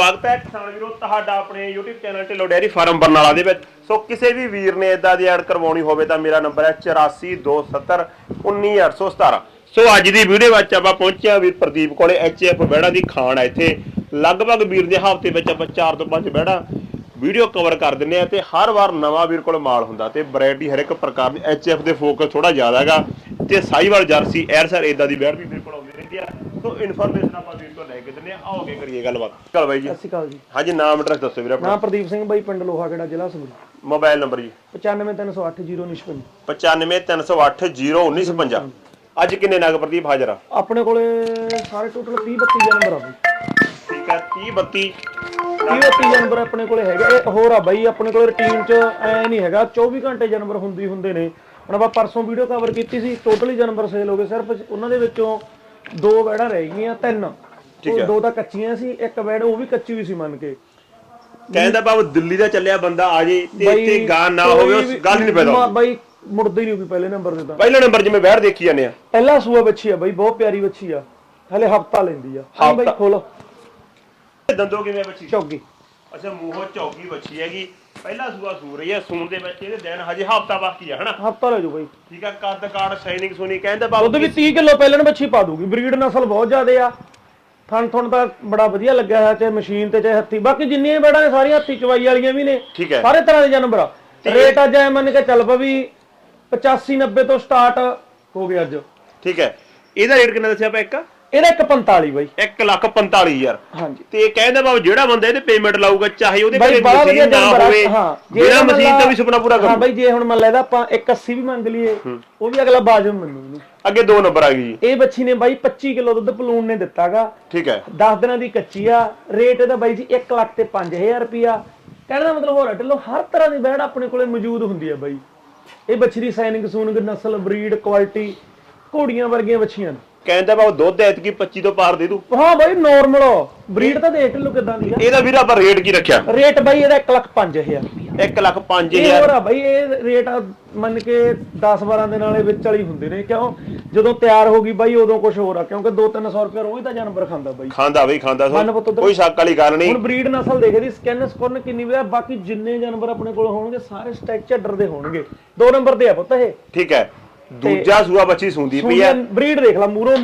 ਸਵਾਗਤ ਹੈ ਕਿਸਾਨ ਵੀਰੋ, ਤੁਹਾਡਾ ਆਪਣੇ YouTube channel Dhillon dairy farm Barnala ਦੇ ਵਿੱਚ। ਸੋ ਕਿਸੇ ਵੀ ਵੀਰ ਨੇ ਇਦਾਂ ਦੀ ਐਡ ਕਰਵਾਉਣੀ ਹੋਵੇ ਤਾਂ ਮੇਰਾ ਨੰਬਰ ਹੈ 8427 19817 ਸੋ ਅੱਜ ਦੀ ਵੀਡੀਓ ਵਿੱਚ ਆਪਾਂ ਪਹੁੰਚਿਆ ਵੀਰ ਪ੍ਰਦੀਪ ਕੋਲੇ ਐਚਐਫ ਬੈੜਾ ਦੀ ਖਾਣ ਆ ਇੱਥੇ। ਲਗਭਗ ਵੀਰ ਦੇ ਹਫ਼ਤੇ ਵਿੱਚ ਆਪਾਂ 4 ਤੋਂ 5 ਬੈੜਾ ਵੀਡੀਓ ਕਵਰ ਕਰ ਦਿੰਨੇ ਆ ਤੇ ਹਰ ਵਾਰ ਨਵਾਂ ਵੀਰ ਕੋਲ ਮਾਲ ਹੁੰਦਾ ਤੇ ਵੈਰਾਈਟੀ ਹਰ ਇੱਕ ਪ੍ਰਕਾਰ ਦੀ ਐਚਐਫ ਦੇ ਫੋਕਸ ਥੋੜਾ ਜ਼ਿਆਦਾ ਹੈਗਾ ਤੇ ਸਾਈਵਾਲ ਜਰਸੀ ਐਰ ਸਰ ਇਦਾਂ ਦੀ ਬੈੜ ਵੀ ਵੀਰ ਕੋਲ ਆਉਂਦੀ ਰਹਿੰਦੀ ਆ। ਸੋ ਇਨਫੋਰਮੇਸ਼ਨ ਆਪਾਂ ਵੀਰ ਕੋਲ ਲੈ ਕੇ ਦਿੰਨੇ ਆ ਆਓਗੇ ਕਰੀਏ ਗੱਲਬਾਤ। ਚਲ ਬਾਈ ਜੀ। ਸਤਿ ਸ਼੍ਰੀ ਅਕਾਲ ਜੀ। ਹਾਂਜੀ ਨਾਮ ਐਡਰੈਸ ਦੱਸੋ ਵੀਰ ਆਪਣਾ। ਨਾਮ ਪ੍ਰਦੀਪ ਸਿੰਘ ਬਾਈ ਪਿੰਡ ਲੋਹਾਗੜਾ ਜ਼ਿਲ੍ਹਾ ਸੰਗਰੂਰ। ਮੋਬਾਈਲ ਨੰਬਰ ਜੀ। 9530801955 9530801955 ਅੱਜ ਕਿੰਨੇ ਨਗ ਪ੍ਰਦੀਪ ਹਾਜ਼ਰ ਆ? ਆਪਣੇ ਕੋਲੇ ਸਾਰੇ ਟੋਟਲ 30 32 ਜਾਨਵਰ ਆ ਬਈ। ਠੀਕ ਹੈ 30 32 30 32 ਜਾਨਵਰ ਆਪਣੇ ਕੋਲੇ ਹੈਗੇ। ਇਹ ਹੋਰ ਆ ਬਾਈ ਆਪਣੇ ਕੋਲੇ ਰੁਟੀਨ ਚ ਐ ਨਹੀਂ ਹੈਗਾ। 24 ਘੰਟੇ ਜਾਨਵਰ ਹੁੰਦੀ ਹੁੰਦੇ ਨੇ। ਹੁਣ ਆਪਾਂ ਪਰਸੋਂ ਵੀਡੀਓ ਕਵਰ ਕੀਤੀ ਸੀ। ਟੋਟਲੀ ਜਾਨਵਰ ਸੇਲ ਹੋ ਗਏ। ਸਿਰਫ ਉਹਨਾਂ ਦੇ ਵਿੱਚੋਂ ਦੋ ਵੈੜਾਂ ਰਹਿ ਗਈਆਂ ਤਿੰਨ। ਠੀਕ ਉਹ ਹੈ। ਦੋ ਤਾਂ ਕੱਚੀਆਂ ਸੀ ਇੱਕ ਵੈੜ ਉਹ ਵੀ ਕੱਚੀ ਵੀ ਸੀ ਮੰਨ ਕੇ। ਕਹਿੰਦਾ ਬਾਬ ਦਿੱਲੀ ਦਾ ਚੱਲਿਆ ਬੰਦਾ ਆ ਜੇ ਤੇ ਤੇ ਗਾਂ ਨਾ ਹੋਵੇ ਉਸ ਵੀ- ਗੱਲ ਹੀ ਨਹੀਂ ਪੈਦਾ ਮਾ- ਬਾਈ ਮੁੜਦੇ ਹੀ ਨਹੀਂ ਕੋਈ ਪਹਿਲੇ ਨੰਬਰ ਤੇ ਤਾਂ। ਪਹਿਲਾ ਨੰਬਰ ਜਿਵੇਂ ਬਹਿਰ ਦੇਖੀ ਜਾਂਦੇ ਆ। ਪਹਿਲਾ ਸੂਆ ਬੱਚੀ ਆ ਬਾਈ ਬਹੁਤ ਪਿਆਰੀ ਬੱਚੀ ਆ। ਹਲੇ ਹਫਤਾ ਲੈਂਦੀ ਆ। ਹਾਂ ਬਾਈ ਹਫ਼ਤਾ। ਖੋਲ। ਦੰਦੋ ਕਿਵੇਂ ਬੱਚੀ ਚੌਗੀ। ਅੱਛਾ ਮੂੰਹੋਂ ਚੌਕੀ ਬੱਚੀ ਹੈਗੀ। ਪਹਿਲਾ ਸੂਆ ਸੂ ਰਹੀ ਹੈ ਸੂਣ ਦੇ ਵਿੱਚ ਇਹਦੇ ਦਿਨ ਹਜੇ ਹਫਤਾ ਬਾਕੀ ਆ ਹਨਾ? ਹਫਤਾ ਲੈ ਜਾਓ ਬਾਈ। ਠੀਕ ਆ ਕੱਦ ਕਾੜ ਸ਼ਾਈਨਿੰਗ ਸੋਨੀ ਕਹਿੰਦਾ ਬਾਬ ਦੁੱਧ ਵੀ 30 ਕਿਲੋ ਪਹਿਲਣ ਬੱਚੀ ਪਾ ਦੂਗੀ ਬਰੀਡ ਨਸਲ ਬਹੁਤ ਜ਼ਿਆਦੇ ਆ। ਥਣ ਥਣ ਤਾਂ ਬੜਾ ਵਧੀਆ ਲੱਗਿਆ ਹੈ ਚਾਹੇ ਮਸ਼ੀਨ ਤੇ ਚਾਹੇ ਹੱਥੀ। ਬਾਕੀ ਜਿੰਨੀਆਂ ਬੇੜਾਂ ਨੇ ਸਾਰੀਆਂ ਹੱਥੀ ਚਵਾਈ ਵਾਲੀਆਂ ਵੀ ਨੇ। ਠੀਕ ਹੈ। ਸਾਰੇ ਤਰ੍ਹਾਂ ਦੇ ਜਾਨਵਰ ਆ। ਰੇਟ ਅੱਜ ਐ ਮੰਨ ਕੇ ਚੱਲ ਪਵੀ 85 90 ਤੋਂ ਸਟਾਰਟ ਹੋ ਗਿਆ ਅੱਜ। ਠੀਕ ਹੈ। ਇਹਦਾ ਰੇਟ ਕਿੰਨਾ ਦੱਸਿਆ ਆਪਾਂ ਇੱਕ? ਇਹਦਾ 145 ਬਾਈ। 1 ਲੱਖ 45000 ਹਾਂਜੀ। ਤੇ ਕਹਿੰਦਾ ਬਾਬ ਜਿਹੜਾ ਬੰਦਾ ਇਹਦੇ ਪੇਮੈਂਟ ਲਾਊਗਾ ਚਾਹੇ ਉਹਦੇ ਵਧੀਆ ਮਸ਼ੀਨ ਨਾ ਹੋਵੇ ਹਾਂ ਜਿਹੜਾ ਮਸ਼ੀਨ ਤੋਂ ਵੀ ਸੁਪਨਾ ਪੂਰਾ ਹਾਂ ਕਰੂ ਬਾਈ ਜੇ ਹੁਣ ਮੰਨ ਲੈਦਾ ਆਪਾਂ 180 ਵੀ ਮੰਗ ਲਈਏ ਉਹ ਵੀ ਅਗਲਾ ਬਾਜੂ ਮੰਨੂ ਅੱਗੇ ਦੋ ਨੰਬਰ ਆ ਗਈ ਜੀ। ਇਹ ਬੱਚੀ ਨੇ ਬਾਈ 25 ਕਿਲੋ ਦੁੱਧ ਪਲੂਣ ਨੇ ਦਿੱਤਾਗਾ। ਠੀਕ ਹੈ। 10 ਦਿਨਾਂ ਦੀ ਕੱਚੀ ਆ। ਰੇਟ ਇਹਦਾ ਬਾਈ ਜੀ 1 ਲੱਖ ਤੇ 5000 ਰੁਪਿਆ ਕਹਿਣ ਦਾ ਮਤਲਬ ਹੋਰ ਹੈ ਢਿੱਲੋਂ ਹਰ ਤਰ੍ਹਾਂ ਦੀ ਬੈੜ ਆਪਣੇ ਕੋਲੇ ਮੌਜੂਦ ਹੁੰਦੀ ਆ ਬਾਈ। ਇਹ ਬੱਚੀ ਦੀ ਸਾਈਨਿੰਗ ਸੂਨਿੰਗ ਨਸਲ ਬਰੀਡ ਕੁਆਲਿਟੀ ਘੋੜੀਆਂ ਵਰਗੀਆਂ ਬੱਚੀਆਂ ਨੇ। ਕਹਿੰਦਾ ਬਾਬ ਦੁੱਧ ਐਤਕੀ 25 ਤੋਂ ਪਾਰ ਦੇ ਦੂ। ਹਾਂ ਬਾਈ ਨਾਰਮਲ ਬਰੀਡ ਤਾਂ ਦੇਖ ਢਿੱਲੋਂ ਕਿਦਾਂ ਦੀ ਆ। ਇਹਦਾ ਵੀਰ ਆਪਾਂ ਰੇਟ ਕੀ ਰੱਖਿਆ? ਰੇਟ ਬਾਈ ਇਹਦਾ 1 ਲੱਖ 5000 ਰੁਪਿਆ 1 ਲੱਖ ਇਹ 5000 ਹੋਰ ਆ ਬਾਈ ਇਹ ਰੇਟ ਆ ਮੰਨ ਕੇ 10 12 ਦਿਨ ਵਾਲੇ ਵਿੱਚ ਵਾਲੀ ਹੁੰਦੇ ਨੇ। ਕਿਉਂ? ਜਦੋਂ ਤਿਆਰ ਹੋ ਗਈ ਬਾਈ ਉਦੋਂ ਕੁਝ ਹੋਰ ਆ। ਕਿਉਂਕਿ 2-300 ਰੁਪਏ ਰੋਜ਼ ਦਾ ਜਾਨਵਰ ਖਾਂਦਾ ਬਾਈ। ਖਾਂਦਾ ਬਈ ਖਾਂਦਾ ਕੋਈ ਸ਼ੱਕ ਵਾਲੀ ਗੱਲ ਨਹੀਂ। ਹੁਣ ਬਰੀਡ ਨਸਲ ਦੇਖ ਇਹਦੀ ਸਕਿਨ ਸਕੁਰਨ ਕਿੰਨੀ ਵਧੀਆ ਬਾਕੀ ਜਿੰਨੇ ਜਾਨਵਰ ਆਪਣੇ ਕੋਲ ਹੋਣਗੇ ਸਾਰੇ ਸਟ੍ਰਕਚਰ ਦੇ ਹੋਣਗੇ। ਦੋ ਨੰਬਰ ਤੇ ਆ ਪੁੱਤ ਇਹ। ਠੀਕ ਹੈ। ਦੂਜਾ ਸੂਆ ਬੱਚੀ ਸੁੰਦੀ ਪਈ ਹੈ ਬਰੀਡ ਦੇਖ ਲਾ ਮੂਰੋਂ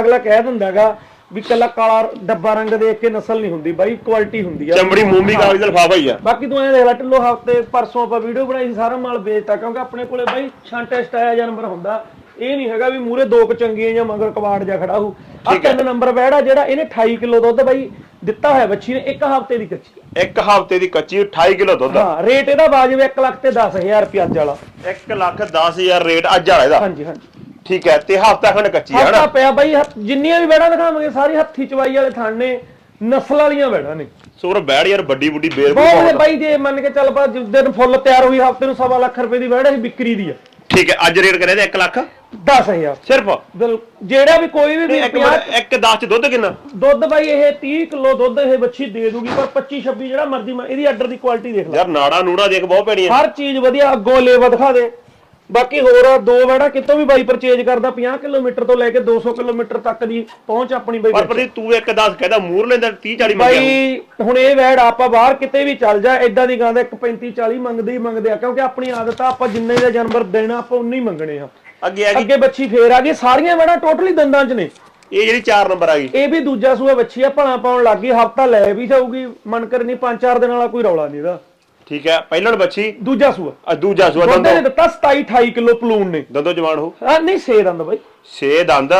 ਅਗਲਾ ਕਹਿ ਦਿੰਦਾਗਾ ਵੀ ਕੱਲਾ ਕਾਲਾ ਡੱਬਾ ਰੰਗ ਦੇਖ ਕੇ ਨਸਲ ਨਹੀਂ ਹੁੰਦੀ ਬਾਈ ਕੁਆਲਿਟੀ ਹੁੰਦੀ ਆ। ਚਮੜੀ ਮੂੰਮੀ ਕਾਗਜ਼ ਦਾ ਲਫਾਫਾ ਹੀ ਆ। ਬਾਕੀ ਤੂੰ ਐਂ ਦੇਖ ਲੈ ਢਿੱਲੋ ਹਫ਼ਤੇ ਪਰਸੋਂ ਆਪਾਂ ਵੀਡੀਓ ਬਣਾਈ ਸੀ ਸਾਰਾ ਮਾਲ ਵੇਚਤਾ ਕਿਉਂਕਿ ਆਪਣੇ ਕੋਲੇ ਬਾਈ ਛਾਂ ਟੈਸਟ ਆਇਆ ਜਾਨਵਰ ਹੁੰਦਾ। ਇਹ ਨਹੀਂ ਹੈਗਾ ਵੀ ਮੂਰੇ ਦੋ ਕੁ ਚੰਗੀਆਂ ਜਾਂ ਮਗਰ ਕਬਾੜ ਜਾ ਖੜਾ ਹੋ। ਆ ਤਿੰਨ ਨੰਬਰ ਬੈੜਾ ਜਿਹੜਾ ਇਹਨੇ 28 ਕਿਲੋ ਦੁੱਧ ਬਾਈ ਦਿੱਤਾ ਹੋਇਆ ਬੱਚੀ ਨੇ ਇੱਕ ਹਫ਼ਤੇ ਦੀ ਕੱਚੀ। ਇੱਕ ਹਫ਼ਤੇ ਦੀ ਕੱਚੀ 28 ਕਿਲੋ ਦੁੱਧ। ਹਾਂ ਰੇਟ ਇਹਦਾ ਵਾਜਬ 1 ਲੱਖ ਤੇ 10000 ਰੁਪਏ ਅੱਜ ਵਾਲਾ। 1 ਲੱਖ 10000 ਰੇਟ ਅੱਜ ਵਾਲਾ ਇਹਦਾ। ਹਾਂਜੀ ਹਾਂਜੀ। ਠੀਕ ਹੈ ਤੇ ਹਫ਼ਤਾ ਖੰਡ ਕੱਚੀ ਹੈ ਹਫਤਾ ਨਾ? ਪਿਆ ਬਾਈ ਹੱਥ- ਜਿੰਨੀਆਂ ਵੀ ਬੈੜਾਂ ਦਿਖਾਵਾਂਗੇ ਸਾਰੀ ਹੱਥੀ ਚਵਾਈ ਵਾਲੇ ਥਣ ਨੇ ਨਸਲ ਵਾਲੀਆਂ ਬੈੜਾਂ ਨੇ। ਸੋਰ ਬੈੜ ਯਾਰ ਵੱਡੀ ਵੱਡੀ ਬੇਰ ਬਹੁਤ ਵਧੀਆ ਬਾਈ ਜੇ ਮੰਨ ਕੇ ਚੱਲ ਪਾ ਜਿਸ ਦਿਨ ਫੁੱਲ ਤਿਆਰ ਹੋਈ ਹਫ਼ਤੇ ਨੂੰ ਸਵਾ ਲੱਖ ਰੁਪਏ ਦੀ ਬੈੜ ਇਹ ਵਿਕਰੀ ਦੀ ਆ ਠੀਕ ਹੈ ਅੱਜ ਰੇਟ ਕਰਿਆ ਤੇ 1 ਲੱਖ? 10000 ਸਿਰਫ? ਬਿਲ ਜਿਹੜਾ ਵੀ ਕੋਈ ਵੀ ਇੱਕ ਮਿੰਟ ਇੱਕ 10 ਚ ਦੁੱਧ ਕਿੰਨਾ? ਦੁੱਧ ਬਾਈ ਇਹ 30 ਕਿਲੋ ਦੁੱਧ ਇਹ ਬੱਚੀ ਦੇ ਦੂਗੀ ਪਰ 25 26 ਜਿਹੜਾ ਮਰਜ਼ੀ ਮ- ਇਹਦੀ ਆਰਡਰ ਦੀ ਕੁਆਲਿਟੀ ਦੇਖ ਲੈ। ਯਾਰ ਨਾੜਾ ਨੂੜਾ ਦੇਖ ਬਹੁਤ ਪੈਣੀਆਂ ਹਰ ਚੀਜ਼ ਵਧੀਆ ਅੱਗੋਂ ਲੇਵਾ ਦਿਖਾ ਦੇ। ਬਾਕੀ ਹੋਰ ਆ, ਦੋ ਵੜਾ ਕਿਤੋਂ ਵੀ ਬਾਈ ਪਰਚੇਜ ਕਰਦਾ 50 ਕਿਲੋਮੀਟਰ ਤੋਂ ਲੈ ਕੇ 200 ਕਿਲੋਮੀਟਰ ਤੱਕ ਦੀ ਪਹੁੰਚ ਆਪਣੀ ਬਾਈ ਪਰ ਪਰ ਤੂੰ ਇੱਕ 10 ਕਹਿੰਦਾ ਮੂਰ ਲੈਂਦਾ 30 40 ਮੰਗਿਆ ਬਾਈ ਹੁਣ ਇਹ ਵੈੜ ਆਪਾਂ ਬਾਹਰ ਕਿਤੇ ਵੀ ਚੱਲ ਜਾ ਇਦਾਂ ਦੀ ਗਾਂ ਦਾ ਇੱਕ 35 40 ਮੰਗਦੇ ਹੀ ਮੰਗਦੇ ਆ ਕਿਉਂਕਿ ਆਪਣੀ ਆਦਤ ਆ ਆਪਾਂ ਜਿੰਨੇ ਦਾ ਜਾਨਵਰ ਦੇਣਾ ਆਪਾਂ ਉਨੇ ਹੀ ਮੰਗਣੇ ਆ। ਅੱਗੇ ਆ ਗਈ। ਅੱਗੇ ਬੱਚੀ ਫੇਰ ਆ ਗਈ। ਸਾਰੀਆਂ ਵੈੜਾਂ ਟੋਟਲੀ ਦੰਦਾਂ 'ਚ ਨੇ। ਇਹ ਜਿਹੜੀ 4 ਨੰਬਰ ਆ ਗਈ। ਇਹ ਵੀ ਦੂਜਾ ਸੂਆ ਬੱਚੀ ਆ ਭਲਾ ਪਾਉਣ ਲੱਗ ਗਈ। ਹਫਤਾ ਲੈ ਵੀ ਜਾਊਗੀ। ਮਨ ਕਰਨੀ 5-4 ਦਿਨ ਵਾਲਾ ਕੋਈ ਰੌਲਾ ਨਹੀਂ ਇਹਦਾ। ਠੀਕ ਹੈ। ਪਹਿਲਣ ਬੱਚੀ। ਦੂਜਾ ਸੂਆ। ਆ ਦੂਜਾ ਸੂਆ ਦੰਦੋ। ਨੇ ਦਿੱਤਾ 27-28 ਕਿਲੋ ਪਲੂਣ ਨੇ। ਦੰਦੋ ਜਵਾਨ ਹੋ। ਆ ਨਹੀਂ ਸੇ ਦੰਦ ਬਾਈ। 6 ਦੰਦ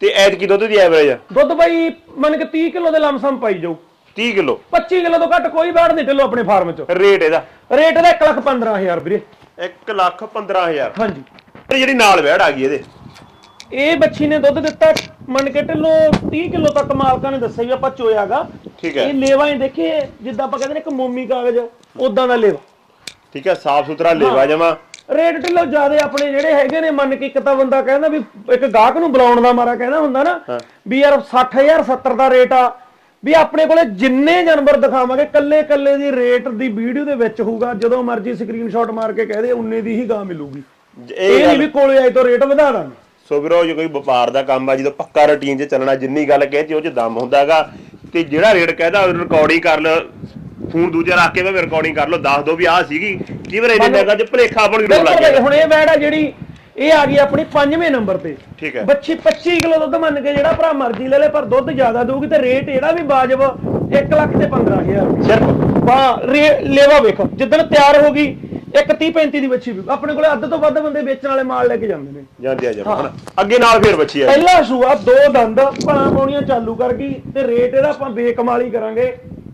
ਤੇ ਐਤਕੀ ਦੁੱਧ ਦੀ ਐਵਰੇਜ ਆ? ਦੁੱਧ ਬਾਈ ਮੰਨ ਕੇ 30 ਕਿਲੋ ਦੇ ਲਮਸਮ ਪਾਈ ਜਾਊ। 30 ਕਿਲੋ। 25 ਕਿਲੋ ਤੋਂ ਘੱਟ ਕੋਈ ਬੈੜ ਨਹੀਂ ਢਿੱਲੋ ਆਪਣੇ ਫਾਰਮ 'ਚ। ਰੇਟ ਇਹਦਾ। ਰੇਟ ਇਹਦਾ 1 ਲੱਖ 15000 ਵੀਰੇ। 1 ਲੱਖ 15000 ਹਾਂਜੀ। ਇਹ ਜਿਹੜੀ ਨਾਲ ਵੈੜ ਆ ਗਈ ਇਹਦੇ। ਇਹ ਬੱਚੀ ਨੇ ਦੁੱਧ ਦਿੱਤਾ ਮੰਨ ਕੇ ਢਿੱਲੋ 30 ਕਿਲੋ ਤੱਕ ਮਾਲਕਾਂ ਨੇ ਦੱਸਿਆ ਵੀ ਆਪਾਂ ਚੋਇਆਗਾ। ਠੀਕ ਹੈ। ਇਹ ਲੇਵਾ ਹੀ ਦੇਖੀਏ ਜਿੱਦਾਂ ਆਪਾਂ ਕਹਿੰਦੇ ਨੇ ਇੱਕ ਮੋਮੀ ਕਾਗਜ਼ ਉਦਾਂ ਦਾ ਲੇਵਾ। ਠੀਕ ਹੈ ਸਾਫ਼ ਸੁਥਰਾ ਲੇਵਾ ਜਮਾ। ਰੇਟ ਢਿੱਲੋ ਜਿਆਦੇ ਆਪਣੇ ਜਿਹੜੇ ਹੈਗੇ ਨੇ ਮੰਨ ਕੇ ਇੱਕ ਤਾਂ ਬੰਦਾ ਕਹਿੰਦਾ ਵੀ ਇੱਕ ਗਾਹਕ ਨੂੰ ਬੁਲਾਉਣ ਦਾ ਮਾਰਾ ਕਹਿੰਦਾ ਹੁੰਦਾ ਨਾ ਵੀ ਯਾਰ 60000 70 ਦਾ ਰੇਟ ਆ ਵੀ ਆਪਣੇ ਕੋਲੇ ਜਿੰਨੇ ਜਾਨਵਰ ਦਿਖਾਵਾਂਗੇ ਕੱਲੇ ਕੱਲੇ ਦੀ ਰੇਟ ਦੀ ਵੀਡੀਓ ਦੇ ਵਿੱਚ ਹੋਊਗਾ ਜਦੋਂ ਮਰਜ਼ੀ ਸਕਰੀਨਸ਼ਾਟ ਮਾਰ ਕੇ ਕਹਦੇ ਉਨੇ ਦੀ ਹੀ ਗਾਂ ਮਿਲੂਗੀ। ਇਹ ਨਹੀਂ ਵੀ ਕੋਲੇ ਆਏ ਤੋਂ ਰੇਟ ਵਧਾ ਦਾਂਗੇ ਸੋ ਵੀਰੋ ਜੇ ਕੋਈ ਵਪਾਰ ਦਾ ਕੰਮ ਆ ਜਦੋਂ ਪੱਕਾ ਰੁਟੀਨ 'ਚ ਚੱਲਣਾ ਜਿੰਨੀ ਗੱਲ ਕਹੀ ਉਹ 'ਚ ਦਮ ਹੁੰਦਾਗਾ। ਤੇ ਜਿਹੜਾ ਰੇਟ ਕਹਿਦਾ ਰਿਕਾਰਡਿੰਗ ਕਰ ਲਓ ਫੋਨ ਦੂਜਾ ਰੱਖ ਕੇ ਮੈਂ ਰਿਕਾਰਡਿੰਗ ਕਰ ਲਓ ਦੱਸ ਦੋ ਵੀ ਆਹ ਸੀਗੀ। ਕੀ ਵਰੇ ਇਹਨੇ ਨਗਾ ਚ ਭਲੇਖਾ ਬਣ ਲੱਗ ਬਿਲਕੁਲ ਗਿਆ। ਹੁਣ ਇਹ ਬੈੜ ਆ ਜਿਹੜੀ ਇਹ ਆ ਗਈ ਆਪਣੀ ਪੰਜਵੇਂ ਨੰਬਰ ਤੇ। ਠੀਕ ਹੈ। ਬੱਚੀ 25 ਕਿਲੋ ਦੁੱਧ ਮੰਨ ਕੇ ਜਿਹੜਾ ਭਰਾ ਮਰਜ਼ੀ ਲੈ ਲੈ ਪਰ ਦੁੱਧ ਜ਼ਿਆਦਾ ਦਊਗੀ ਤੇ ਰੇਟ ਇਹਦਾ ਵੀ ਵਾਜਬ 1 ਲੱਖ ਤੇ 15000 ਸਿਰਫ। ਰੇ- ਲੇਵਾ ਵੇਖ ਜਿੱਦਣ ਤਿਆਰ ਹੋ ਗਈ ਇੱਕ 30 35 ਦੀ ਬੱਚੀ ਵੀ ਆਪਣੇ ਕੋਲੇ ਅੱਧ ਤੋਂ ਵੱਧ ਬੰਦੇ ਵੇਚਣ ਵਾਲੇ ਮਾਲ ਲੈ ਕੇ ਜਾਂਦੇ ਨੇ। ਜਾਂਦੇ ਆ ਜਮਾ ਹਨਾ ਅੱਗੇ ਨਾਲ ਫੇਰ ਬੱਚੀ ਆ ਪਹਿਲਾ ਸੂਆ ਦੋ ਦੰਦ ਭਲਾ ਪਾਉਣੀਆਂ ਚਾਲੂ ਕਰ ਗਈ ਤੇ ਰੇਟ ਇਹਦਾ ਆਪਾਂ ਬੇਕਮਾਲੀ ਕਰਾਂਗੇ।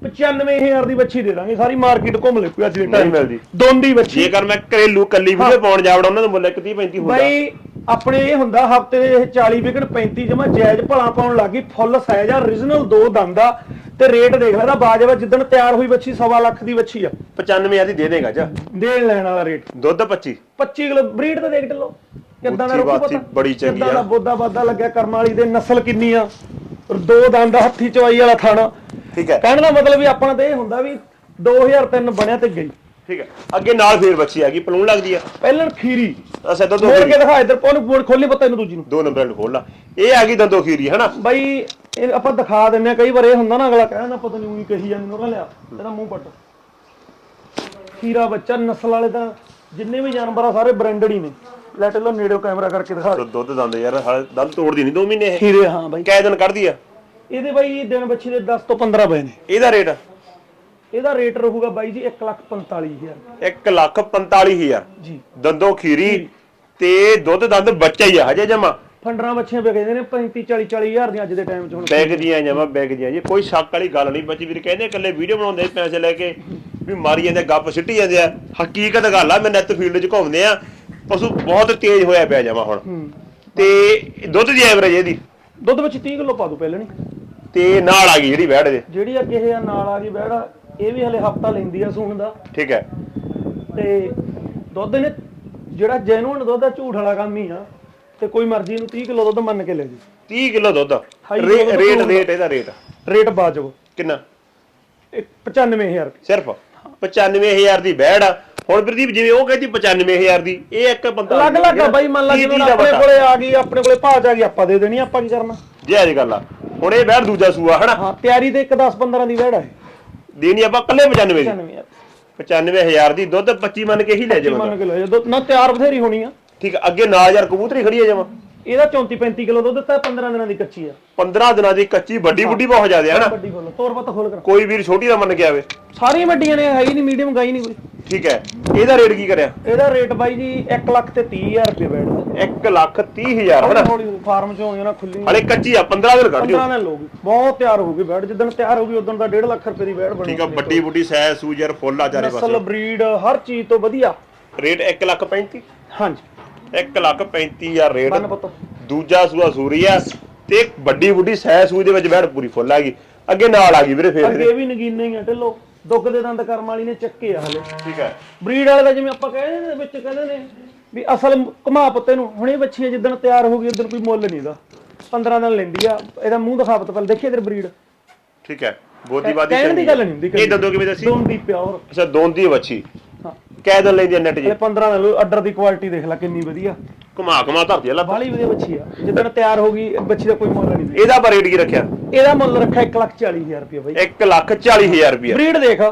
95000 ਦੀ ਬੱਚੀ ਦੇ ਦਾਂਗੇ ਸਾਰੀ ਮਾਰਕੀਟ ਘੁੰਮ ਲੈ ਕੋਈ ਅੱਜ ਦੇ ਨਹੀਂ ਟਾਈਮ ਮਿਲਦੀ। ਦੋਂਦੀ ਬੱਚੀ ਜੇਕਰ ਮੈਂ ਘਰੇਲੂ ਕੱਲੀ ਵੀਡੀਓ ਪਾਉਣ ਜਾਵੜਾ ਉਹਨਾਂ ਦਾ ਮੁੱਲ ਇੱਕ 30 35 ਹੁੰਦਾ। ਬਾਈ ਆਪਣੇ ਇਹ ਹੁੰਦਾ ਹਫ਼ਤੇ ਦੇ ਇਹ 40 ਵਿਕਟ 35 ਜਮਾ ਜਾਇਜ਼ ਭਲਾ ਪਾਉਣ ਲੱਗੀ ਫੁੱਲ ਸਾਈਜ਼ ਆ origignal ਦੋ ਦੰਦ ਆ। ਤੇ ਰੇਟ ਦੇਖ ਲੈ ਬਾਜਵਾ ਜਿੱਦਣ ਤਿਆਰ ਹੋਈ ਬੱਚੀ ਸਵਾ ਲੱਖ ਦੀ ਬੱਚੀ ਆ। 95 ਦੀ ਦੇ ਦੇਗਾ ਜਾ। ਦੇਣ ਲੈਣ ਵਾਲਾ ਰੇਟ। ਦੁੱਧ 25 25 ਕਿਲੋ ਬਰੀਡ ਤਾਂ ਦੇਖ ਲਓ ਕਿੱਦਾਂ ਦਾ ਰੁਕੂ ਪਤਾ ਬੜੀ ਚੰਗੀ ਕਿੱਦਾਂ ਦਾ ਆ। ਬੋਦਾ ਬਾਦਾ ਲੱਗਿਆ ਕਰਮ ਵਾਲੀ ਦੇ ਨਸਲ ਕਿੰਨੀ ਆ ਔਰ ਦੋ ਦੰਦ ਹੱਥੀ ਚਵਾਈ ਵਾਲਾ ਥਾਣਾ। ਠੀਕ ਹੈ। ਕਹਿਣ ਦਾ ਮਤਲਬ ਵੀ ਆਪਣਾ ਤਾਂ ਇਹ ਹੁੰਦਾ ਵੀ 2003 ਬਣਿਆ ਤੇ ਗਈ। ਠੀਕ ਹੈ। ਅੱਗੇ ਨਾਲ ਫੇਰ ਬੱਚੀ ਆ ਗਈ ਪਲੂਣ ਲੱਗਦੀ ਆ। ਪਹਿਲਾਂ ਖੀਰੀ। ਅਸਾ ਦੋ ਮੋੜ ਕੇ ਦਿਖਾ ਇੱਧਰ ਪੌਣ ਪੌਣ ਖੋਲੀ ਪਤਾ ਇਹਨੂੰ ਦੂਜੀ ਨੂੰ। ਦੋ ਨੰਬਰ ਨੂੰ ਖੋਲ ਲਾ। ਇਹ ਆ ਗਈ ਦੰਦੋ ਖੀਰੀ ਹਨਾ? ਬਾਈ ਇਹ ਆਪਾਂ ਦਿਖਾ ਦਿੰਨੇ ਆ ਕਈ ਵਾਰ ਇਹ ਹੁੰਦਾ ਨਾ ਅਗਲਾ ਕਹਿੰਦਾ ਪਤਾ ਨਹੀਂ ਉਹੀ ਕਹੀ ਜਾਂਦੇ ਨੋਰਾ ਲਿਆ ਤੇਰਾ ਮੂੰਹ ਪੱਟ। ਖੀਰਾ ਬੱਚਾ ਨਸਲ ਵਾਲੇ ਤਾਂ ਜਿੰਨੇ ਵੀ ਜਾਨਵਰ ਆ ਸਾਰੇ ਬ੍ਰਾਂਡਡ ਹੀ ਨੇ। ਲੈ ਲੋ ਨੇੜਿਓ ਕੈਮਰਾ ਕਰਕੇ ਦਿਖਾ ਸੋ ਦੁੱਧ ਦੰਦ ਯਾਰ ਹਾਲੇ ਦੰਦ ਤੋੜਦੀ ਨਹੀਂ 2 ਮਹੀਨੇ ਇਹ। ਖੀਰੇ ਹਾਂ ਬਾਈ। ਕੈ ਦਿਨ ਕੱਢਦੀ ਆ। ਇਹਦੇ ਬਾਈ ਦਿਨ ਬੱਚੇ ਦੇ 10 ਤੋਂ 15 ਪਏ ਨੇ। ਇਹਦਾ ਰੇਟ? ਇਹਦਾ ਰੇਟ ਰਹੂਗਾ ਬਾਈ ਜੀ 145000 1 ਲੱਖ 45000 ਜੀ। ਦੰਦੋ ਖੀਰੀ ਤੇ ਦੁੱਧ ਦੰਦ ਬੱਚਾ ਹੀ ਆ ਹਜੇ ਜਮਾ। ਫੰਡਰਾਂ ਬੱਚੀਆਂ ਵਿਕਦੇ ਨੇ 35 40 40000 ਦੀਆਂ ਅੱਜ ਦੇ ਟਾਈਮ 'ਚ ਹੁਣ। ਬੈਗ ਦੀਆਂ ਜਮਾ ਬੈਗ ਦੀਆਂ ਜੀ। ਕੋਈ ਸ਼ੱਕ ਵਾਲੀ ਗੱਲ ਨਹੀਂ। ਬੱਚੀ ਵੀਰ ਕਹਿੰਦੇ ਇਕੱਲੇ ਵੀਡੀਓ ਬਣਾਉਂਦੇ ਪੈਸੇ ਲੈ ਕੇ ਵੀ ਮਾਰੀ ਜਾਂਦੇ ਗੱਪ ਸਿੱਟੀ ਜਾਂਦੇ ਆ। ਹਕੀਕਤ ਗੱਲ ਆ ਮੈਂ ਨੈਟ ਫੀਲਡ 'ਚ ਘੁੰਮਦੇ ਆ। ਪਸ਼ੂ ਬਹੁਤ ਤੇਜ਼ ਹੋਇਆ ਪਿਆ ਜਮਾ ਹੁਣ। ਤੇ ਦੁੱਧ ਦੀ ਐਵਰੇਜ ਇਹਦੀ। ਦੁੱਧ ਵਿੱਚ 30 ਕਿਲੋ ਪਾ ਦੋ ਪਹਿਲਾਂ ਨਹੀਂ ਤੇ ਨਾਲ ਆ ਗਈ ਜਿਹੜੀ ਵੈੜ ਦੇ ਜਿਹੜੀ ਅੱਗੇ ਇਹ ਆ ਨਾਲ ਆ ਗਈ ਬਹਿੜਾ ਇਹ ਵੀ ਹਲੇ ਹਫਤਾ ਲੈਂਦੀ ਆ ਸੂਣ ਦਾ। ਠੀਕ ਹੈ। ਤੇ ਦੁੱਧ ਨੇ ਜਿਹੜਾ ਜੈਨੂਨ ਦੁੱਧ ਆ ਝੂਠ ਵਾਲਾ ਕੰਮ ਹੀ ਆ। ਤੇ ਕੋਈ ਮਰਜ਼ੀ ਨੂੰ 30 ਕਿਲੋ ਦੁੱਧ ਮੰਨ ਕੇ ਲੈ ਜੀ 30 ਕਿਲੋ ਦੁੱਧ। ਹਾਈ ਰੇ- ਦੁੱਧ ਰੇਟ। ਰੇਟ ਇਹਦਾ ਰੇਟ। ਰੇਟ ਬਾਜਬ ਕਿੰਨਾ? 95000 ਰੁਪਏ। ਸਿਰਫ? 95000 ਦੀ ਵੈੜ ਆ। ਹੁਣ ਪ੍ਰਦੀਪ ਜਿਵੇਂ ਉਹ ਕਹਿੰਦੀ 95000 ਦੀ ਇਹ ਇੱਕ ਬੰਦਾ ਅਲੱਗ ਅਲੱਗ ਆ ਬਾਈ ਮੰਨ ਲਾ ਜਿਵੇਂ ਆਪਣੇ ਕੋਲੇ ਆ ਗਈ ਆਪਣੇ ਕੋਲੇ ਭਾਜ ਆ ਗਈ ਆਪਾਂ ਦੇ ਦੇਣੀ ਆਪਾਂ ਕੀ ਕਰਨਾ? ਜੇ ਅੱਜ ਗੱਲ ਆ। ਹੁਣ ਇਹ ਵੈੜ ਦੂਜਾ ਸੂਆ ਹਨਾ? ਹਾਂ ਤਿਆਰੀ ਤੇ ਇੱਕ 10 15 ਦੀ ਵਹਿੜਾ ਹੈ ਦੇਣੀ ਆਪਾਂ ਕੱਲੇ 95 ਦੀ। 95000 95000 ਦੀ ਦੁੱਧ 25 ਮੰਨ ਕੇ ਹੀ ਲੈ ਜਾਵਾਂਗਾ ਮੰਨ ਕੇ ਲਓ ਜੇ ਦੁੱਧ ਨਾ ਤਿਆਰ ਬਥੇਰੀ ਹੋਣੀ ਆ। ਠੀਕ ਹੈ ਅੱਗੇ ਨਾ ਯਾਰ ਕਬੂਤਰੀ ਖੜੀ ਹੈ ਜਮਾ। ਇਹਦਾ 34 35 ਕਿਲੋ ਦੁੱਧ ਦਿੱਤਾ 15 ਦਿਨਾਂ ਦੀ ਕੱਚੀ ਆ। 15 ਦਿਨਾਂ ਦੀ ਕੱਚੀ ਵੱਡੀ ਬੁੱਢੀ ਬਹੁਤ ਜ਼ਿਆਦਾ ਹੈ ਨਾ। ਵੱਡੀ ਖੋਲ ਤੋਰ ਪਤਾ ਖੋਲ ਕਰ। ਕੋਈ ਵੀਰ ਛੋਟੀ ਦਾ ਮੰਨ ਕੇ ਆਵੇ। ਸਾਰੀਆਂ ਵੱਡੀਆਂ ਨੇ ਹੈ ਹੀ ਨਹੀਂ ਮੀਡੀਅਮ ਗਾਈ ਨਹੀਂ ਕੋਈ। ਠੀਕ ਹੈ ਇਹਦਾ ਰੇਟ ਕੀ ਕਰਿਆ? ਇਹਦਾ ਰੇਟ ਬਾਈ ਜੀ 1 ਲੱਖ ਤੇ 30000 ਰੁਪਏ ਬੈਠਦਾ 1 ਲੱਖ 30000 ਹਨਾ? ਹੌਲੀ ਹੌਲੀ ਫਾਰਮ ਚੋਂ ਹੋਈਆਂ ਨਾ ਖੁੱਲੀ ਹਲੇ ਕੱਚੀ ਆ 15 ਦਿਨ ਕੱਢ ਦਿਓ। 15 ਦਿਨ ਲੋਗੀ ਬਹੁਤ ਤਿਆਰ ਹੋਊਗੀ ਬੈਡ ਜਿੱਦਣ ਤਿਆਰ ਹੋਊਗੀ ਉਦੋਂ ਦਾ 1.5 ਲੱਖ ਰੁਪਏ ਦੀ ਬੈਡ ਬਣੀ ਠੀਕ ਆ ਵੱਡੀ ਬੁੱਢੀ ਸੈ ਸੂਜਰ ਫੁੱਲ ਆ ਚਾਰੇ ਨਸਲ ਪਾਸੇ। ਬਰੀਡ ਹਰ ਚੀਜ਼ ਤੋਂ ਵਧੀਆ। ਰੇਟ 1 ਲੱਖ 35 ਹਾਂਜੀ। 1 ਲੱਖ 35000 ਰੇਟ। ਦੂਜਾ ਸੂਆ ਸੂਰੀ ਆ ਤੇ ਇੱਕ ਵੱਡੀ ਬੁੱਢੀ ਸੈ ਸੂਈ ਦੇ ਵਿੱਚ ਬੈਠ ਪੂਰੀ ਫੁੱਲ ਆ ਗਈ। ਅੱਗੇ ਨਾਲ ਆ ਗਈ ਵੀਰੇ ਫੇਰ। ਅੱਗੇ। ਵੀ ਨਗੀਨੇ ਹੀ ਆ ਢਿੱਲੋ। ਦੁੱਗ ਦੇ ਦੰਦ ਕਰਮ ਵਾਲੀ ਨੇ ਚੱਕੇ ਆ ਹਲੇ। ਠੀਕ ਹੈ ਬਰੀਡ ਵਾਲੇ ਦਾ ਜਿਵੇਂ ਆਪਾਂ ਕਹਿੰਦੇ ਨੇ ਵਿੱਚ ਕਹਿੰਦੇ ਨੇ ਵੀ ਅਸਲ ਘੁਮਾ ਪੁੱਤੇ ਨੂੰ ਹੁਣੇ ਬੱਚੀ ਜਿੱਦਣ ਤਿਆਰ ਹੋ ਗਈ ਉਦੋਂ ਕੋਈ ਮੁੱਲ ਨਹੀਂ ਦਾ 15 ਦਿਨ ਲੈਂਦੀ ਆ ਇਹਦਾ ਮੂੰਹ ਦਿਖਾ ਪੁੱਤ ਪਹਿਲਾਂ। ਦੇਖੀਏ ਤੇਰੀ ਬਰੀਡ। ਠੀਕ ਹੈ ਬੋਦੀ ਬਾਦੀ ਕਹਿਣ ਦੀ ਗੱਲ ਨਹੀਂ ਹੁੰਦੀ ਇਹ ਦੰਦੋ ਕਿਵੇਂ ਦੱਸੀ? ਪਿਓਰ। ਅੱਛਾ ਦੋਨ ਦੀ ਵੱਛੀ। ਕਹਿ ਦਿਨ ਲੈਂਦੀ ਨੈਟ ਜੀ। ਇਹ 15 ਦਿਨ ਆਰਡਰ ਦੀ ਕੁਆਲਿਟੀ ਦੇਖ ਲੈ ਕਿੰਨੀ ਵਧੀਆ। ਘੁਮਾ ਘੁਮਾ ਧਰਤੀ ਆ ਲੱਭ ਬਾਲੀ ਵਧੀਆ ਬੱਚੀ ਆ। ਜਿੱਦਣ ਤਿਆਰ ਹੋ ਗਈ ਬੱਚੀ ਦਾ ਕੋਈ ਮੁੱਲ ਨਹੀਂ ਇਹਦਾ ਪਰ ਰੇਟ ਕੀ ਰੱਖਿਆ? ਇਹਦਾ ਮੁੱਲ ਰੱਖਿਆ 140000 ਰੁਪਏ ਬਾਈ। 1 ਲੱਖ 40000 ਰੁਪਇਆ। ਬਰੀਡ ਦੇਖ।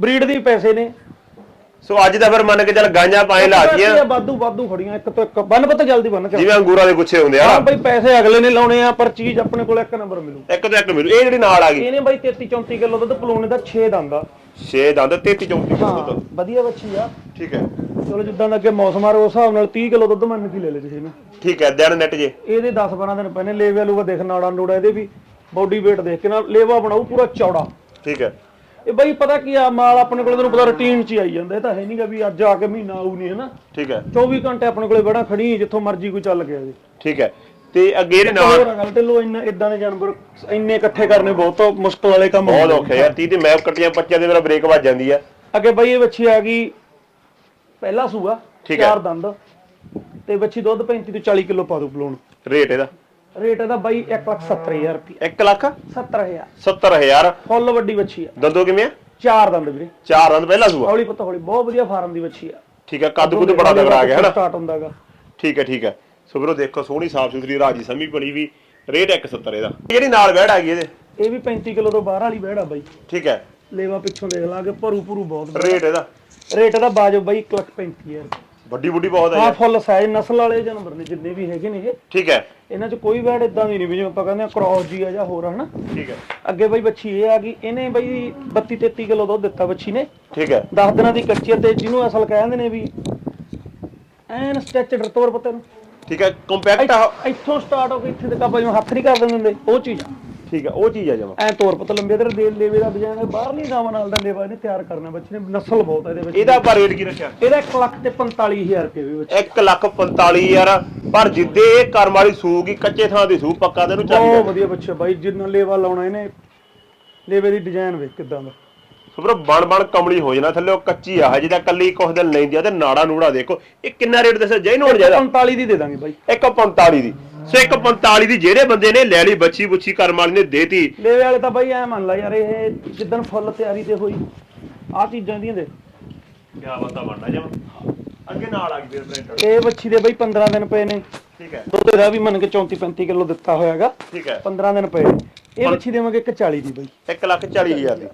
ਬਰੀਡ ਦੀ ਪੈਸੇ ਨੇ। ਸੋ ਅੱਜ ਤਾਂ ਫਿਰ ਮੰਨ ਕੇ ਚੱਲ ਗਾਂਜਾਂ ਪਾਏ ਲਾਤੀਆਂ। ਵਾਧੂ ਵਾਧੂ ਖੜੀਆਂ ਇੱਕ ਤੋਂ ਇੱਕ। ਬੰਨ ਪਤਾ ਜਲਦੀ ਬੰਨ ਚੱਲ। ਜਿਵੇਂ ਅੰਗੂਰਾਂ ਦੇ ਗੁੱਛੇ ਹੁੰਦੇ ਆ। ਹਾਂ ਬਾਈ ਪੈਸੇ ਅਗਲੇ ਨੇ ਲਾਉਣੇ ਆ ਪਰ ਚੀਜ਼ ਆਪਣੇ ਕੋਲ ਇੱਕ ਨੰਬਰ ਮਿਲੂ। ਇੱਕ ਤੋਂ ਇੱਕ ਮਿਲੂ। ਇਹ ਜਿਹੜੀ ਨਾਲ ਆ ਗਈ। ਇਹਨੇ ਬਾਈ 33 34 ਕਿਲੋ ਦੁੱਧ ਪਲੂਣੇ ਦਾ 6 ਦੰਦ ਆ। 6 ਦੰਦ 33 34 ਕਿਲੋ ਹਾਂ ਦੁੱਧ। ਵਧੀਆ ਬੱਚੀ ਆ। ਠੀਕ ਹੈ। ਚਲੋ ਜਿੱਦਾਂ ਦਾ ਅੱਗੇ ਮੌਸਮ ਆ ਰਿਹਾ ਉਸ ਹਿਸਾਬ ਨਾਲ 30 ਕਿਲੋ ਦੁੱਧ ਮੰਨ ਕੇ ਲੈ ਲੈ ਤੁਸੀਂ ਇਹਨੂੰ। ਠੀਕ ਹੈ ਦਿਨ ਨੈਟ ਜੇ। ਇਹਦੇ 10 12 ਦਿਨ ਪੈਣੇ ਲੇਵਾ ਲੂਗਾ ਦੇਖ ਨਾੜਾ ਨੂੜਾ ਇਹਦੇ ਵੀ ਬੋਡੀ weight ਦੇਖ ਕੇ ਨਾ ਲੇਵਾ ਬਣਾਉ ਪੂਰਾ ਚੌੜਾ। ਠੀਕ ਹੈ। ਇਹ ਬਾਈ ਪਤਾ ਕੀ ਆ ਮਾਲ ਆਪਣੇ ਕੋਲ ਤੈਨੂੰ ਪਤਾ ਰੁਟੀਨ ਚ ਹੀ ਆਈ ਜਾਂਦਾ ਇਹ ਤਾਂ ਹੈ ਨਹੀਂਗਾ ਵੀ ਅੱਜ ਆ ਕੇ ਮਹੀਨਾ ਆਊ ਨਹੀਂ ਹੈ ਨਾ ਠੀਕ ਹੈ। 24 ਘੰਟੇ ਆਪਣੇ ਕੋਲੇ ਬੜਾ ਖੜੀ ਜਿੱਥੋਂ ਮਰਜ਼ੀ ਕੋਈ ਚੱਲ ਗਿਆ ਜੀ। ਠੀਕ ਹੈ। ਤੇ ਅੱਗੇ ਇਹਦੇ ਨਾਲ ਹੋਰ ਗੱਲ ਤੇ ਲੋ ਇੰਨਾ ਇਦਾਂ ਦੇ ਜਾਨਵਰ ਇੰਨੇ ਇਕੱਠੇ ਕਰਨੇ ਬਹੁਤ ਮੁਸ਼ਕਲ ਵਾਲੇ ਕੰਮ ਬਹੁਤ ਹੁੰਦੇ ਔਖੇ ਯਾਰ 30 ਤੇ ਮੈਪ ਕੱਟੀਆਂ ਬੱਚਿਆਂ ਦੇ ਮੇਰਾ ਬ੍ਰੇਕ ਵੱਜ ਜਾਂਦੀ ਆ। ਅੱਗੇ ਬਾਈ ਇਹ ਬੱਚੀ ਆ ਗਈ ਪਹਿਲਾ ਸੂਆ ਠੀਕ ਹੈ। ਚਾਰ ਦੰਦ ਤੇ ਬੱਚੀ ਦੁੱਧ 35 ਤੋਂ 40 ਕਿਲੋ ਪਾ ਦੂ ਪਲੋਣ ਰੇਟ ਇਹਦਾ। ਰੇਟ ਇਹਦਾ ਬਾਈ 170000 ਰੁਪਏ 1 ਲੱਖ? 70000 70000 ਫੁੱਲ ਵੱਡੀ ਬੱਚੀ ਆ। ਦੰਦੋ ਕਿਵੇਂ ਆ? ਚਾਰ ਦੰਦ ਵੀਰੇ। ਚਾਰ ਦੰਦ ਪਹਿਲਾ ਸੂਆ? ਹੌਲੀ ਪਤਾ ਹੌਲੀ ਬਹੁਤ ਵਧੀਆ ਫਾਰਮ ਦੀ ਬੱਚੀ ਆ। ਠੀਕ ਹੈ ਕੱਦ ਕੁੱਦ ਬੜਾ ਤਗੜਾ ਆ ਗਿਆ ਹੈ ਨਾ ਸਟਾਰਟ ਹੁੰਦਾਗਾ। ਠੀਕ ਹੈ ਠੀਕ ਹੈ ਸੋ ਵੀਰੋ ਦੇਖੋ ਸੋਹਣੀ ਸਾਫ਼ ਸੁਥਰੀ ਰਾਜੀ ਸਮੀ ਬਣੀ ਵੀ ਰੇਟ 170 ਇਹਦਾ। ਜਿਹੜੀ ਨਾਲ ਬੈੜ ਆ ਗਈ ਇਹਦੇ? ਇਹ ਵੀ 35 ਕਿਲੋ ਤੋਂ ਬਾਹਰ ਵਾਲੀ ਆ ਬਾਈ। ਠੀਕ ਹੈ। ਲੇਵਾ ਪਿੱਛੋਂ ਦੇਖ ਲਾਂਗੇ ਭਰੂ ਭਰੂ ਬਹੁਤ ਰੇਟ ਇਹਦਾ? ਰੇਟ ਦਾ ਬਾਜੋ ਬਾਈ 1 ਲੱਖ 35000 ਵੱਡੀ ਬੁੱਢੀ ਬਹੁਤ ਹੈ ਹਾਂ ਯਾਰ। ਫੁੱਲ ਸਾਈਜ਼ ਨਸਲ ਵਾਲੇ ਜਾਨਵਰ ਨੇ ਜਿੰਨੇ ਵੀ ਹੈਗੇ ਨੇ ਇਹ। ਠੀਕ ਹੈ। ਇਹਨਾਂ 'ਚ ਕੋਈ ਬੈੜ ਇਦਾਂ ਦੀ ਨਹੀਂ ਵੀ ਜਿਵੇਂ ਆਪਾਂ ਕਹਿੰਦੇ ਆ ਕ੍ਰੋਸ ਜੀ ਆ ਜਾਂ ਹੋਰ ਹਨਾ? ਠੀਕ ਹੈ। ਅੱਗੇ ਬਾਈ ਬੱਚੀ ਇਹ ਆ ਗਈ ਇਹਨੇ ਬਾਈ 32 33 ਕਿਲੋ ਦੁੱਧ ਦਿੱਤਾ ਬੱਚੀ ਨੇ। ਠੀਕ ਹੈ। 10 ਦਿਨਾਂ ਦੀ ਕੱਚੀ ਤੇ ਜਿਹਨੂੰ ਅਸਲ ਕਹਿੰਦੇ ਨੇ ਵੀ ਐਨ ਸਟ੍ਰੈਚਡ ਤੌਰ ਪਤਾ ਨੂੰ ਠੀਕ ਹੈ ਕੰਪੈਕਟ ਆ ਇੱਥੋਂ ਸਟਾਰਟ ਹੋ ਕੇ ਇੱਥੇ ਤੱਕ ਆਪਾਂ ਜਿਵੇਂ ਹੱਥ ਨਹੀਂ ਕਰ ਦਿੰਦੇ ਉਹ ਚੀਜ਼ ਆ। ਠੀਕ ਹੈ ਉਹ ਚੀਜ਼ ਆ ਜਮਾ। ਐ ਤੌਰ ਪਤਾ ਲੰਬੇ ਦਰ ਦੇ ਲੇਵੇ ਦਾ ਹੈ ਬਾਹਰਲੀ ਗਾਵਾਂ ਨਾਲ ਦਾ ਲੇਵਾ ਇਹਨੇ ਤਿਆਰ ਕਰਨਾ ਬੱਚੇ ਨੇ ਨਸਲ ਬਹੁਤ ਹੈ ਇਹਦੇ ਵਿੱਚ। ਇਹਦਾ ਆਪਾਂ ਰੇਟ ਕੀ ਰੱਖਿਆ? ਇਹਦਾ 1 ਲੱਖ ਤੇ 45000 ਰੁਪਏ ਵੀ ਵਿੱਚ 1 ਲੱਖ 45000 ਪਰ ਜਿੱਦੇ ਇਹ ਕਰਮ ਵਾਲੀ ਸੂਗੀ ਕੱਚੇ ਥਾਂ ਦੀ ਸੂ ਪੱਕਾ ਤੈਨੂੰ ਬਹੁਤ ਚਾਹੀਦਾ ਵਧੀਆ ਬੱਚਾ ਬਾਈ ਜਿੰਨਾ ਲੇਵਾ ਲਾਉਣਾ ਇਹਨੇ ਲੇਵੇ ਦੀ ਡਿਜ਼ਾਈਨ ਵੇਖ ਕਿਦਾਂ ਦਾ। ਸੁਪਰ ਬਣ ਬਣ ਕਮਲੀ ਹੋ ਜਾਣਾ ਥੱਲੇ ਉਹ ਕੱਚੀ ਆ ਹਜੇ ਤਾਂ ਕੱਲੀ ਕੁਛ ਦਿਨ ਲੈਂਦੀ ਆ ਤੇ ਨਾੜਾ ਨੂੜਾ ਦੇਖੋ ਇਹ ਕਿੰਨਾ ਰੇਟ ਦੱਸਿਆ ਜੈ ਨੋਟ ਜਾਇਦਾ 45 ਦੀ ਦੇ ਦਾਂਗੇ ਬਾਈ। 145 ਦੀ। ਸੋ 145 ਦੀ ਜਿਹੜੇ ਬੰਦੇ ਨੇ ਲੈ ਲਈ ਬੱਚੀ ਬੁੱਚੀ ਕਰਮ ਵਾਲੀ ਨੇ ਦੇਤੀ। ਲੇਵੇ ਵਾਲੇ ਤਾਂ ਬਾਈ ਐ ਮੰਨ ਲਾ ਯਾਰ ਇਹ ਜਿੱਦਣ ਫੁੱਲ ਤਿਆਰੀ ਤੇ ਹੋਈ ਆਹ ਚੀਜ਼ਾਂ ਦੀਆਂ ਦੇ। ਕਿਆ ਬਾਤਾਂ ਬਣਨਾ ਜਮਾ। ਅੱਗੇ ਨਾਲ ਆ ਗਈ ਫਿਰ ਪ੍ਰਿੰਟਰ ਇਹ ਬੱਚੀ ਦੇ ਬਾਈ 15 ਦਿਨ ਪਏ ਨੇ। ਠੀਕ ਹੈ। ਦੁੱਧ ਇਹਦਾ ਵੀ ਮੰਨ ਕੇ 34 35 ਕਿਲੋ ਦਿੱਤਾ ਹੋਇਆਗਾ। ਠੀਕ ਹੈ। 15 ਦਿਨ ਪਏ ਨੇ। ਇਹ ਬੱਚੀ ਦੇਵਾਂਗੇ 140 ਦੀ ਬਾਈ। 1 ਲੱਖ 40 ਹਜ਼ਾਰ ਦੀ।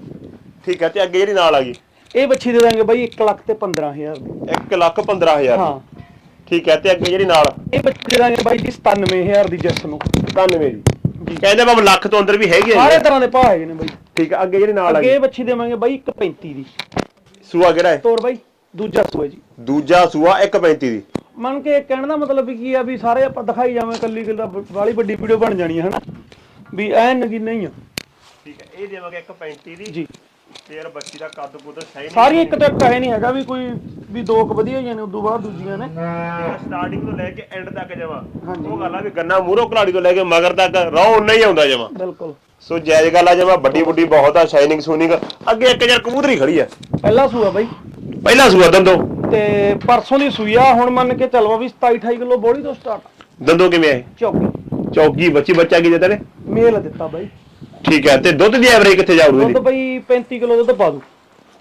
ਠੀਕ ਹੈ ਤੇ ਅੱਗੇ ਜਿਹੜੀ ਨਾਲ ਆ ਗਈ? ਇਹ ਬੱਚੀ ਦੇ ਦਾਂਗੇ ਬਾਈ 1 ਲੱਖ ਤੇ 15000 ਦੀ। 1 ਲੱਖ 15000 ਹਾਂ ਦੀ। ਠੀਕ ਹੈ ਤੇ ਅੱਗੇ ਜਿਹੜੀ ਨਾਲ? ਇਹ ਬੱਚੀ ਦੇ ਦਾਂਗੇ ਬਾਈ ਜੀ 97000 ਦੀ ਜੱਸ ਨੂੰ। 97 ਦੀ। ਕਹਿੰਦੇ ਬਾਬ ਲੱਖ ਤੋਂ ਅੰਦਰ ਵੀ ਹੈਗੇ ਸਾਰੇ ਤਰ੍ਹਾਂ ਦੇ ਭਾਅ ਹੈਗੇ ਨੇ ਬਾਈ। ਠੀਕ ਹੈ ਅੱਗੇ ਜਿਹੜੀ ਨਾਲ ਆ ਅੱਗੇ ਗਈ ਇਹ ਬੱਚੀ ਦੇਵਾਂਗੇ ਬਾਈ 135 ਦੀ। ਸੂਆ ਕਿਹੜਾ ਹੈ? ਤੋਰ ਬਾਈ ਦੂਜਾ ਸੂਆ ਜੀ। ਦੂਜਾ ਸੂਆ 135 ਦੀ। ਮੰਨ ਕੇ ਕਹਿਣ ਦਾ ਮਤਲਬ ਕੀ ਆ ਵੀ ਸਾਰੇ ਆਪਾਂ ਦਿਖਾਈ ਜਾਵੇਂ ਕੱਲੀ ਕੱਲਾ ਵਾਲੀ ਵੱਡੀ ਵੀਡੀਓ ਬਣ ਜਾਣੀ ਹੈ ਹਨਾ? ਵੀ ਐ ਨਗੀਨਾ ਹੀ ਆ। ਠੀਕ ਹੈ ਇਹ ਦੇਵਾਂਗੇ 135 ਦੀ। ਜੀ। ਤੇ ਯਾਰ ਬੱਚੀ ਦਾ ਕੱਦ ਕੁੱਦ ਸਹੀ ਸਾਰੀ ਇੱਕ ਤੋਂ ਇੱਕ ਹੈ ਨਹੀਂ ਹੈਗਾ ਵੀ ਕੋਈ ਵੀ ਦੋ ਕੁ ਵਧੀਆ ਹੋਈਆਂ ਨੇ ਉਦੋਂ ਬਾਅਦ ਦੂਜੀਆਂ ਨੇ। ਸਟਾਰਟਿੰਗ ਤੋਂ ਲੈ ਕੇ ਐਂਡ ਤੱਕ ਜਮਾ। ਉਹ ਗੱਲ ਆ ਵੀ ਗੰਨਾ ਮੂਹਰੋਂ ਕਲਾੜੀ ਤੋਂ ਲੈ ਕੇ ਮਗਰ ਤੱਕ ਰੌ ਨਹੀਂ ਆਉਂਦਾ ਜਮਾ ਬਿਲਕੁਲ। ਸੋ ਜਾਇਜ਼ ਗੱਲ ਆ ਜਮਾ ਵੱਡੀ ਵੱਡੀ ਬਹੁਤ ਆ ਸ਼ਾਈਨਿੰਗ ਸੂਨਿੰਗ ਅੱਗੇ ਇੱਕ ਯਾਰ ਕਬੂਤਰੀ ਖੜੀ ਆ। ਪਹਿਲਾ ਸੂਆ ਬਾਈ। ਪਹਿਲਾ ਸੂਆ ਦੰਦੋ। ਤੇ ਪਰਸੋਂ ਦੀ ਸੂਈ ਆ ਹੁਣ ਮੰਨ ਕੇ ਚੱਲਵਾ ਵੀ 27 28 ਕਿਲੋ ਬੋਲੀ ਤੋਂ ਸਟਾਰਟ ਦੰਦੋ ਕਿਵੇਂ ਆ ਚੌਕੀ। ਚੌਕੀ ਬੱਚੀ ਬੱਚਾ ਕੀ ਦਿੱਤਾ ਨੇ ਮੇਲ ਦਿੱਤਾ ਬਾਈ। ਠੀਕ ਹੈ ਤੇ ਦੁੱਧ ਦੀ ਐਵਰੇਜ ਕਿੱਥੇ ਜਾਊਗੀ ਦੁੱਧ ਇਹਦੀ? ਬਾਈ 35 ਕਿਲੋ ਦੁੱਧ ਪਾ ਦੂ।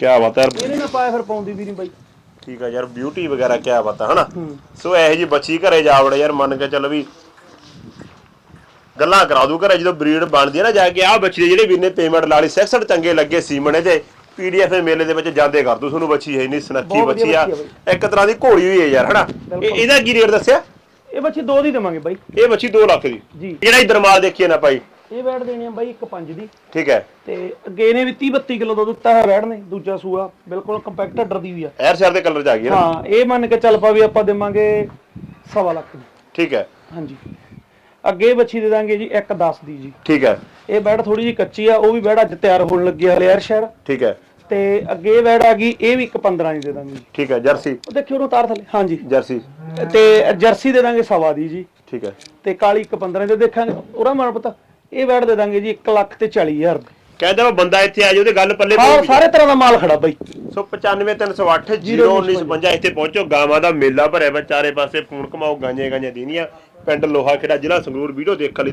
ਕੀ ਬਾਤ ਹੈ ਯਾਰ। ਇਹਨੇ ਨਾ ਪਾਇਆ ਫਿਰ ਪਾਉਂਦੀ ਵੀ ਨਹੀਂ ਬਾਈ। ਠੀਕ ਆ ਯਾਰ ਬਿਊਟੀ ਵਗੈਰਾ ਕੀ ਬਾਤ ਹਨਾ? ਸੋ ਇਹੋ ਜੀ ਬੱਚੀ ਘਰੇ ਜਾ ਵੜੇ ਯਾਰ ਮੰਨ ਕੇ ਚੱਲ ਵੀ ਗੱਲਾਂ ਕਰਾ ਦੂ ਘਰੇ ਜਦੋਂ ਬਰੀਡ ਬਣਦੀ ਹੈ ਨਾ ਜਾ ਕੇ ਆਹ ਬੱਚੀ ਦੇ ਜਿਹੜੇ ਵੀਰ ਨੇ ਪੇਮੈਂਟ ਲਾ ਲਈ ਸੈਕਸਡ ਚੰਗੇ ਲੱਗੇ ਸੀਮਣੇ ਤੇ ਪੀਡੀਐਫ ਮੇਲੇ ਦੇ ਵਿੱਚ ਜਾਂਦੇ ਕਰ ਦੂ। ਤੁਹਾਨੂੰ ਬੱਚੀ ਹੈ ਨਹੀਂ ਸੁਨੱਖੀ ਬਹੁਤ ਵਧੀਆ ਬੱਚੀ ਆ। ਬੱਚੀ ਇੱਕ ਤਰ੍ਹਾਂ ਦੀ ਘੋੜੀ ਹੋਈ ਹੈ ਯਾਰ ਹਨਾ? ਇਹ-। ਇਹਦਾ ਕੀ ਰੇਟ ਦੱਸਿਆ? ਇਹ ਬੱਚੀ ਦੋ ਦੀ ਦੇਵਾਂਗੇ ਬਾਈ। ਇਹ ਬੱਚੀ 2 ਲੱਖ ਦੀ। ਜੀ। ਜਿਹੜਾ ਇਧਰ ਮਾਲ ਦੇਖੀਏ ਨਾ ਭਾਈ ਇਹ ਬੈਠ ਦੇਣੀ ਆ ਬਾਈ 1.5 ਦੀ। ਠੀਕ ਹੈ। ਤੇ ਅੱਗੇ ਇਹਨੇ ਵੀ 30 32 ਕਿਲੋ ਦੁੱਧ ਦਿੱਤਾ ਹੈ ਬੈਠ ਨੇ ਦੂਜਾ ਸੂਆ। ਬਿਲਕੁਲ ਕੰਪੈਕਟ ਡਰਦੀ ਵੀ ਆ। ਐਰ ਸ਼ਹਿਰ ਦੇ ਕਲਰ ਚ ਆ ਗਈ ਹੈ ਹਾਂ ਇਹ ਮੰਨ ਕੇ ਚੱਲ ਪਾ ਵੀ ਆਪਾਂ ਦੇਵਾਂਗੇ ਸਵਾ ਲੱਖ ਦੀ। ਠੀਕ ਹੈ। ਹਾਂਜੀ। ਅੱਗੇ ਬੱਚੀ ਦੇ ਦਾਂਗੇ ਜੀ 1.10 ਦੀ ਜੀ। ਠੀਕ ਹੈ। ਇਹ ਬੈੜ ਥੋੜੀ ਜੀ ਕੱਚੀ ਆ ਉਹ ਵੀ ਬੈੜ ਅੱਜ ਤਿਆਰ ਹੋਣ ਲੱਗੀ ਹਲੇ ਸ਼ਹਿਰ ਠੀਕ ਹੈ। ਤੇ ਅੱਗੇ ਬੈੜ ਆ ਗਈ ਇਹ ਵੀ 1.15 ਦੀ ਦੇ ਦਾਂਗੇ ਠੀਕ ਹੈ ਜਰਸੀ। ਉਹ ਦੇਖਿਓ ਉਹਨੂੰ ਤਾਰ ਥੱਲੇ। ਹਾਂਜੀ। ਜਰਸੀ। ਤੇ ਜਰਸੀ ਦੇ ਦਾਂਗੇ ਸਵਾ ਦੀ ਜੀ। ਠੀਕ ਹੈ। ਤੇ ਕਾਲੀ 1.15 ਦੇ ਦੇਖਾਂਗੇ। ਉਹਦਾ ਮਨ ਪਤਾ। ਇਹ ਬੈੜ ਦੇ ਦਾਂਗੇ ਜੀ 1 ਲੱਖ ਤੇ 40000 ਦੀ। ਕਹਿੰਦਾ ਵਾ ਬੰਦਾ ਇੱਥੇ ਆ ਜਾਓ ਤੇ ਗੱਲ ਪੱਲੇ ਹਾਂ ਪਊਗੀ। ਸਾਰੇ ਤਰ੍ਹਾਂ ਦਾ ਮਾਲ ਖੜਾ ਬਾਈ। ਸੋ 95308 0955 ਇੱਥੇ ਪਹੁੰਚੋ ਗਾਵਾਂ ਦਾ ਮੇਲਾ ਭਰਿਆ ਵਾ ਚਾਰੇ ਪਾਸੇ ਫੋਨ ਕਮਾਓ ਗਾਂਜੇ ਗਾਂਜੇ ਦੇਣੀਆਂ। ਪਿੰਡ ਲੋਹਾ ਖੇੜਾ ਜ਼ਿਲ੍ਹਾ ਸੰਗਰੂਰ ਵੀਡੀਓ ਦੇਖਣ ਲਈ